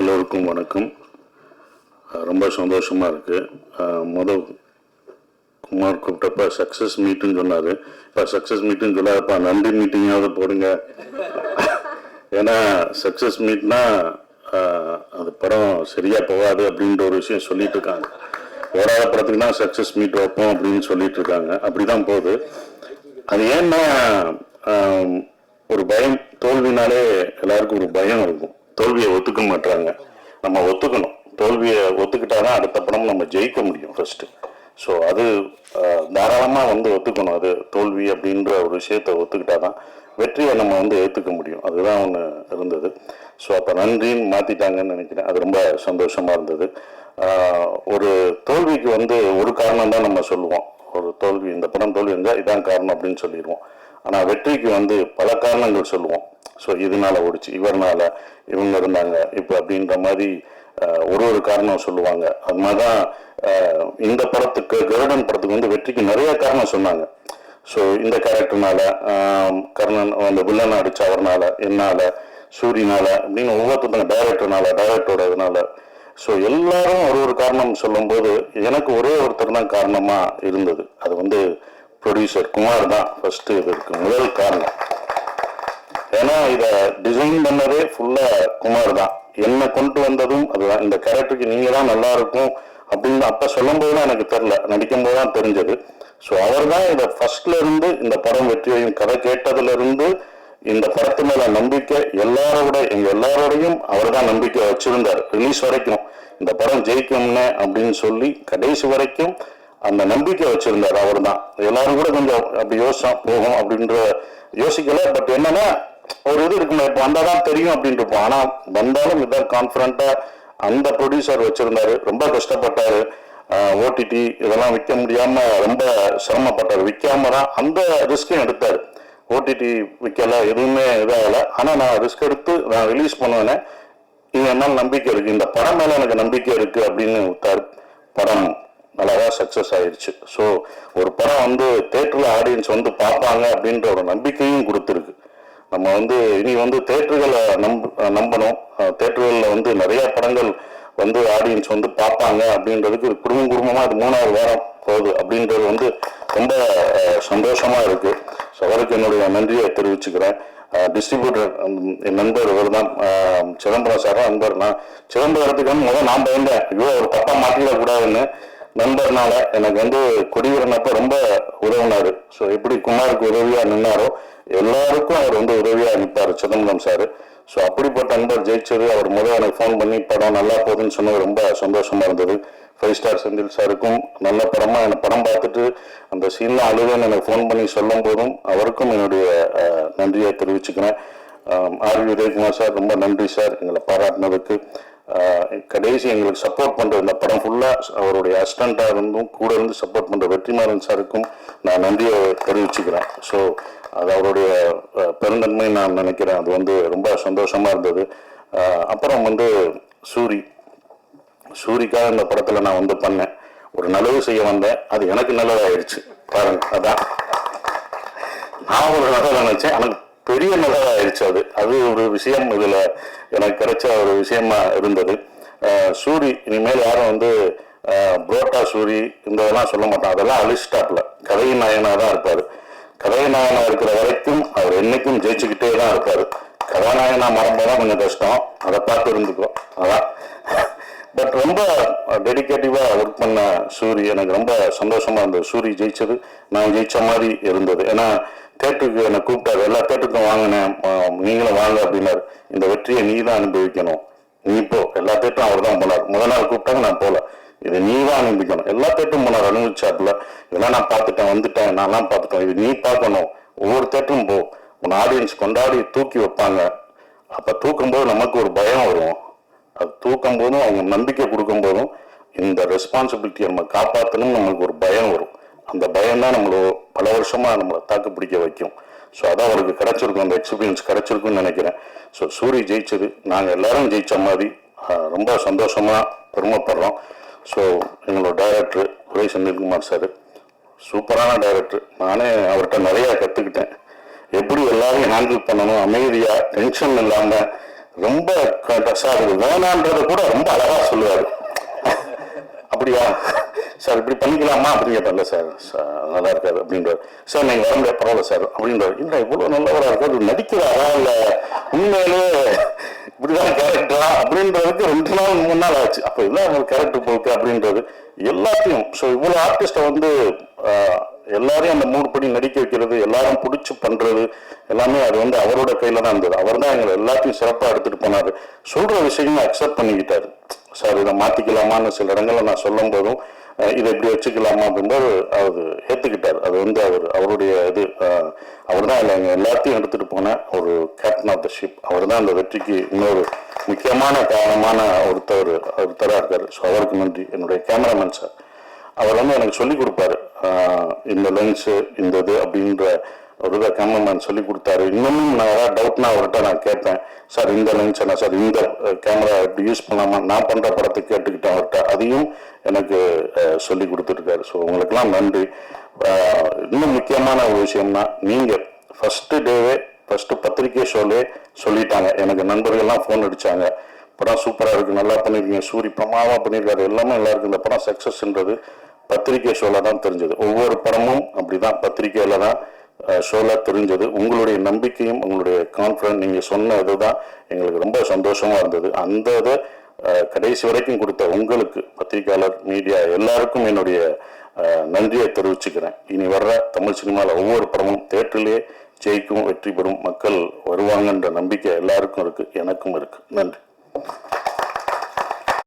எல்லோருக்கும் வணக்கம். ரொம்ப சந்தோஷமாக இருக்குது மொதல் குமார் கூப்பிட்டப்ப சக்ஸஸ் மீட்டுன்னு சொன்னார். இப்போ சக்ஸஸ் மீட்டுன்னு சொல்லாதப்பா நன்றி மீட்டிங்காவது போடுங்க. ஏன்னா சக்ஸஸ் மீட்னா அந்த படம் சரியாக போகாது அப்படின்ற ஒரு விஷயம் சொல்லிட்டு இருக்காங்க. ஓடாத படத்துக்கு தான் சக்ஸஸ் மீட் வைப்போம் அப்படின்னு சொல்லிட்டு இருக்காங்க. அப்படி தான் போகுது. அது ஏன்னா ஒரு பயம் தோல்வினாலே எல்லாருக்கும் ஒரு பயம் இருக்கும். தோல்வியை ஒத்துக்க மாட்டாங்க நம்ம ஒத்துக்கணும். தோல்வியை ஒத்துக்கிட்டாதான் அடுத்த படம் நம்ம ஜெயிக்க முடியும் ஃபர்ஸ்ட் ஸோ அது தாராளமாக வந்து ஒத்துக்கணும். அது தோல்வி அப்படின்ற ஒரு விஷயத்தை ஒத்துக்கிட்டாதான் வெற்றியை நம்ம வந்து ஏற்றுக்க முடியும். அதுதான் ஒன்று இருந்தது. ஸோ அப்போ நன்றின்னு மாற்றிட்டாங்கன்னு நினைக்கிறேன். அது ரொம்ப சந்தோஷமாக இருந்தது. ஒரு தோல்விக்கு வந்து ஒரு காரணம் தான் நம்ம சொல்லுவோம். ஒரு தோல்வி இந்த படம் தோல்வி இருந்தால் இதான் காரணம் அப்படின்னு சொல்லிடுவோம். ஆனால் வெற்றிக்கு வந்து பல காரணங்கள் சொல்லுவோம். ஸோ இதனால ஓடிச்சு. இவர்னால இவங்க இருந்தாங்க. இப்போ அப்படின்ற மாதிரி ஒரு ஒரு காரணம் சொல்லுவாங்க. அது மாதிரி தான் இந்த படத்துக்கு கருடன் படத்துக்கு வந்து வெற்றிக்கு நிறைய காரணம் சொன்னாங்க. ஸோ இந்த கேரக்டர்னால கர்ணன் அந்த வில்லனை அடிச்ச அவர்னால என்னால சூரியனால அப்படின்னு ஒவ்வொருத்தங்க டைரக்டர்னால டைரக்டரோட இதனால. ஸோ எல்லாரும் ஒரு ஒரு காரணம் சொல்லும்போது எனக்கு ஒரே ஒருத்தர் தான் காரணமாக இருந்தது. அது வந்து ப்ரொடியூசர் குமார் தான். ஃபர்ஸ்ட் இதற்கு முதல் காரணம். ஏன்னா இதை டிசைன் பண்ணதே ஃபுல்லா குமார் தான். என்ன கொண்டு வந்ததும் அதுதான். இந்த கேரக்டருக்கு நீங்க தான் நல்லா இருக்கும் அப்படின்னு அப்ப சொல்லும் தான் எனக்கு தெரியல. நடிக்கும் போது தான் தெரிஞ்சது. ஸோ அவர் தான் இதை ஃபர்ஸ்ட்ல இருந்து இந்த படம் வெற்றியையும் கதை கேட்டதுல இருந்து இந்த படத்து மேல நம்பிக்கை எல்லாரோட எங்க எல்லாரோடையும் அவர் தான் நம்பிக்கை வச்சிருந்தார். ரிலீஸ் வரைக்கும். இந்த படம் ஜெயிக்கும்னு அப்படின்னு சொல்லி கடைசி வரைக்கும் அந்த நம்பிக்கை வச்சிருந்தார் அவர் தான் எல்லாரும் கூட கொஞ்சம் அப்படி யோசிச்சா போகும் அப்படின்ற யோசிக்கல. பட் என்னன்னா ஒரு இது இருக்குமே இப்போ வந்தாதான் தெரியும் அப்படின்ட்டு இருப்போம். ஆனா வந்தாலும் இதான் கான்பிடண்டா அந்த ப்ரொடியூசர் வச்சிருந்தாரு. ரொம்ப கஷ்டப்பட்டாரு. ஓடிடி இதெல்லாம் விற்க முடியாம ரொம்ப சிரமப்பட்டார். விற்காம தான் அந்த ரிஸ்கையும் எடுத்தார். ஓடிடி விற்கல எதுவுமே இதாகல. ஆனா நான் ரிஸ்க் எடுத்து நான் ரிலீஸ் பண்ணுவேனே இது என்னால் நம்பிக்கை இருக்கு. இந்த படம் மேல எனக்கு நம்பிக்கை இருக்கு அப்படின்னு விட்டார். படம் நல்லாதான் சக்சஸ் ஆயிடுச்சு ஸோ ஒரு படம் வந்து தேட்டரில் ஆடியன்ஸ் வந்து பார்ப்பாங்க அப்படின்ற ஒரு நம்பிக்கையும் கொடுத்துருக்கு. நம்ம வந்து இனி வந்து தேட்டர்களை நம்ப நம்பணும். தேட்டர்களில் வந்து நிறைய படங்கள் வந்து ஆடியன்ஸ் வந்து பார்ப்பாங்க. அப்படின்றதுக்கு ஒரு குடும்பம் குடும்பமாக இது மூணாவது வாரம் போகுது. அப்படின்றது வந்து ரொம்ப சந்தோஷமாக இருக்குது ஸோ அவருக்கு என்னுடைய நன்றியை தெரிவிச்சுக்கிறேன். டிஸ்ட்ரிபியூட்டர் என் நண்பர் இவர் தான் சிதம்பரம் சார் நண்பர் நான் சிதம்பரத்துக்கு வந்து முதல் நான் பயந்தேன். ஐயோ ஒரு தப்பாக மாட்டிடக்கூடாதுன்னு. நண்பர்னால எனக்கு வந்து கொடிவரனப்ப ரொம்ப உதவுனாரு. ஸோ எப்படி குமாருக்கு உதவியாக நின்னாரோ எல்லாருக்கும் அவர் வந்து உதவியா நிற்பாரு சிதம்பரம் சார். ஸோ அப்படிப்பட்ட அன்பர் ஜெயிச்சது. அவர் முதல் எனக்கு ஃபோன் பண்ணி படம் நல்லா போகுதுன்னு சொன்னது ரொம்ப சந்தோஷமா இருந்தது. ஃபைவ் ஸ்டார் செந்தில் சாருக்கும் நல்ல படமா எனக்கு படம் பார்த்துட்டு அந்த சீன்ல அழுதுன்னு எனக்கு ஃபோன் பண்ணி சொல்லும் போதும் அவருக்கும் என்னுடைய நன்றியை தெரிவிச்சுக்கிறேன். ஆர் வி உதயகுமார் சார் ரொம்ப நன்றி சார். எங்களை பாராட்டினதுக்கு கடைசி எங்களுக்கு சப்போர்ட் பண்ற இந்த படம் ஃபுல்லா அவருடைய அசிஸ்டண்டா இருந்தும் கூட இருந்து சப்போர்ட் பண்ற வெற்றிமாறன் சாருக்கும் நான் நன்றியை தெரிவிச்சுக்கிறேன். ஸோ அது அவருடைய பெருந்தன்மை நான் நினைக்கிறேன். அது வந்து ரொம்ப சந்தோஷமாக இருந்தது. அப்புறம் வந்து சூரி. சூரிக்காக இந்த படத்தில் நான் வந்து பண்ணேன். ஒரு நல்லது செய்ய வந்தேன். அது எனக்கு நல்லதாயிடுச்சு பாருங்க அதான். நான் ஒரு நல்லதாக நினைச்சேன். எனக்கு பெரிய நல்லதாயிடுச்சு அது. அது ஒரு விஷயம். இதில் எனக்கு கிடைச்ச ஒரு விஷயமா இருந்தது. சூரி இனிமேல் யாரும் வந்து புரோட்டா சூரி இந்த இதெல்லாம் சொல்ல மாட்டான் அதெல்லாம் அழிச்சிட்டாப்ல கதையின் நயனாக தான் இருப்பாரு. கதாநாயகனா இருக்கிற வரைக்கும் அவர் என்னைக்கும் ஜெயிச்சுக்கிட்டே தான் இருக்காரு. கதாநாயகனா மறந்தாதான் கொஞ்சம் கஷ்டம். அதை பார்த்து இருந்துக்கோ. அதான். பட் ரொம்ப டெடிகேட்டிவா ஒர்க் பண்ண சூரி எனக்கு ரொம்ப சந்தோஷமா இருந்தது. சூரி ஜெயிச்சது நான் ஜெயிச்ச மாதிரி இருந்தது. ஏன்னா தேட்டருக்கு என்னை கூப்பிட்டாரு. எல்லா தேட்டருக்கும் வாங்கினேன். நீங்களும் வாங்க அப்படின்னாரு. இந்த வெற்றியை நீ தான் அனுபவிக்கணும். நீ போ. எல்லா தேட்டரும் அவர் தான் போனார். முதல் நாள் கூப்பிட்டாங்க நான் போல. இதை நீ தான் அனுபவிக்கணும் எல்லா தேட்டரும் போனார் அனுபவிச்சாப்புல இதெல்லாம் நான் பார்த்துட்டேன் வந்துட்டேன் நான்லாம் பார்த்துட்டேன். இது நீ பார்க்கணும். ஒவ்வொரு தேட்டரும் போ. உன் ஆடியன்ஸ் கொண்டாடி தூக்கி வைப்பாங்க. அப்ப தூக்கும்போது நமக்கு ஒரு பயம் வரும். அது தூக்கும் போதும் அவங்க நம்பிக்கை கொடுக்கும் போதும் இந்த ரெஸ்பான்சிபிலிட்டியை நம்ம காப்பாற்றணும் நம்மளுக்கு ஒரு பயம் வரும். அந்த பயம் தான் நம்மள பல வருஷமா நம்மளை தாக்கு பிடிக்க வைக்கும். ஸோ அதான் அவருக்கு கிடைச்சிருக்கும். அந்த எக்ஸ்பீரியன்ஸ் கிடச்சிருக்குன்னு நினைக்கிறேன். ஸோ சூரி ஜெயிச்சது. நாங்கள் எல்லாரும் ஜெயிச்ச மாதிரி ரொம்ப சந்தோஷமா பெருமைப்படுறோம். ஸோ எங்களோட டைரக்டர் உரை செந்தில்குமார் சார் சூப்பரான டைரக்டர் நானே அவர்கிட்ட நிறையா கற்றுக்கிட்டேன் எப்படி எல்லாரையும் ஹேண்டில் பண்ணணும் அமைதியாக டென்ஷன் இல்லாமல் ரொம்ப க- இருக்குது வேணான்றதை கூட ரொம்ப அழகாக சொல்லுவார். அப்படியா? சார் இப்படி பண்ணிக்கலாமா? அப்படின்னு கேட்டேன்ல சார் நல்லா இருக்காது அப்படின்றார். சார் நீங்கள் வர முடியாது பரவாயில்ல சார் அப்படின்றார். இல்லை இவ்வளோ நல்லவராக இருக்காரு நடிக்கிறாரா இல்லை உண்மையிலே இப்படிதான் கேரக்டரா அப்படின்றதுக்கு ரெண்டு நாள் மூணு நாள் ஆச்சு. அப்போ இதான் உங்களுக்கு கேரக்டர் போக்கு அப்படின்றது எல்லாத்தையும் ஸோ இவ்வளோ ஆர்டிஸ்ட்டை வந்து எல்லாரையும் அந்த மூணு படி நடிக்க வைக்கிறது எல்லாரும் பிடிச்சி பண்ணுறது எல்லாமே அது வந்து அவரோட கையில் தான் இருந்தது. அவர் தான் எங்களை எல்லாத்தையும் சிறப்பாக எடுத்துகிட்டு போனார். சொல்கிற விஷயமும் அக்செப்ட் பண்ணிக்கிட்டாரு. சார் இதை மாற்றிக்கலாமான்னு சில இடங்களில் நான் சொல்லும் போதும் இதை இப்படி வச்சுக்கலாமா அப்படின்றது அவர் ஏற்றுக்கிட்டார் அது வந்து அவர் அவருடைய இது அவர் தான் இல்லை எல்லாத்தையும் எடுத்துகிட்டு போன ஒரு கேப்டன் ஆஃப் த ஷிப் அவர் தான் அந்த வெற்றிக்கு இன்னொரு முக்கியமான காரணமான ஒருத்தர் ஒருத்தராக இருக்கார். ஸோ அவருக்கு நன்றி. என்னுடைய கேமராமேன் சார் அவர் வந்து எனக்கு சொல்லிக் கொடுப்பாரு. இந்த லென்ஸு இந்த இது அப்படின்ற ஒரு இதை கேமராமேன் சொல்லி கொடுத்தாரு. இன்னமும் நான் ஏதாவது டவுட்னா அவர்கிட்ட நான் கேட்பேன். சார் இந்த லென்ஸ் என்ன? சார் இந்த கேமரா எப்படி யூஸ் பண்ணாமல் நான் பண்ணுற படத்தை கேட்டுக்கிட்டேன் அவர்கிட்ட. அதையும் எனக்கு சொல்லி கொடுத்துருக்காரு. ஸோ உங்களுக்கெல்லாம் நன்றி. இன்னும் முக்கியமான ஒரு விஷயம்னா நீங்கள் ஃபஸ்ட்டு டேவே ஃபஸ்ட்டு பத்திரிக்கை ஷோலே சொல்லிட்டாங்க. எனக்கு நண்பர்கள்லாம் ஃபோன் அடித்தாங்க படம் சூப்பராக இருக்குது நல்லா பண்ணியிருக்கீங்க சூரி பிரமாவாக பண்ணியிருக்காரு எல்லாமே நல்லா இருக்குது இந்த படம் சக்ஸஸ்ன்றது பத்திரிகை ஷோவில் தான் தெரிஞ்சது. ஒவ்வொரு படமும் அப்படி தான் பத்திரிக்கையில் தான் ஷோலாக தெரிஞ்சது. உங்களுடைய நம்பிக்கையும் உங்களுடைய கான்ஃபிடன்ஸ் நீங்கள் சொன்ன இதுதான் எங்களுக்கு ரொம்ப சந்தோஷமாக இருந்தது. அந்த இதை கடைசி வரைக்கும் கொடுத்த உங்களுக்கு பத்திரிகையாளர் மீடியா எல்லாருக்கும் என்னுடைய நன்றியை தெரிவிச்சுக்கிறேன். இனி வர்ற தமிழ் சினிமாவில் ஒவ்வொரு படமும் தேட்டரிலே ஜெயிக்கும் வெற்றி பெறும் மக்கள் வருவாங்கன்ற நம்பிக்கை எல்லாருக்கும் இருக்குது எனக்கும் இருக்குது நன்றி.